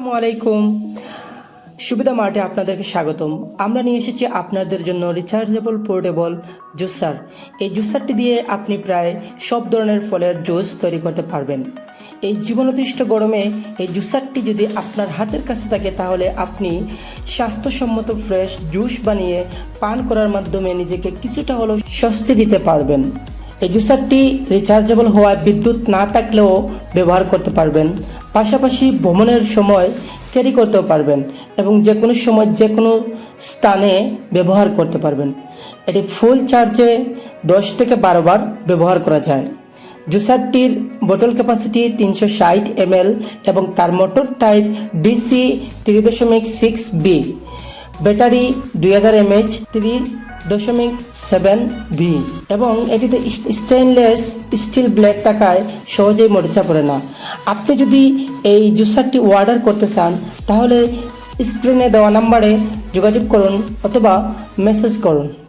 আসসালামু আলাইকুম। সুবিধা মার্টে আপনাদেরকে স্বাগতম। আমরা নিয়ে এসেছি আপনাদের জন্য রিচার্জেবল পোর্টেবল জুসার এই জুসারটি দিয়ে আপনি প্রায় সব ধরনের ফলের জুস তৈরি করতে পারবেন। এই জীবনদৃষ্ট গরমে এই জুসারটি যদি আপনার হাতের কাছে থাকে, তাহলে আপনি স্বাস্থ্যসম্মত ফ্রেশ জুস বানিয়ে পান করার মাধ্যমে নিজেকে কিছুটা হলেও স্বস্তি দিতে পারবেন। এই জুসারটি রিচার্জেবল হওয়ায় বিদ্যুৎ না থাকলেও ব্যবহার করতে পারবেন। পাশাপাশি ভ্রমণের সময় ক্যারি করতেও পারবেন এবং যে কোনো সময় যে কোনো স্থানে ব্যবহার করতে পারবেন। এটি ফুল চার্জে দশ থেকে বারো বার ব্যবহার করা যায়। জুসারটির বোতল ক্যাপাসিটি তিনশো ষাট এমএল এবং তার মোটর টাইপ ডিসি তিরিশ দশমিক সিক্স বি ব্যাটারি দুই হাজার এমএইচ থ্রি দশমিক সেভেন ভি এবং এটিতে স্টেনলেস স্টিল ব্লেড থাকায় সহজেই মরিচা পড়ে না। আপনি যদি এই জুসারটি অর্ডার করতে চান, তাহলে স্ক্রিনে দেওয়া নাম্বারে যোগাযোগ করুন অথবা মেসেজ করুন।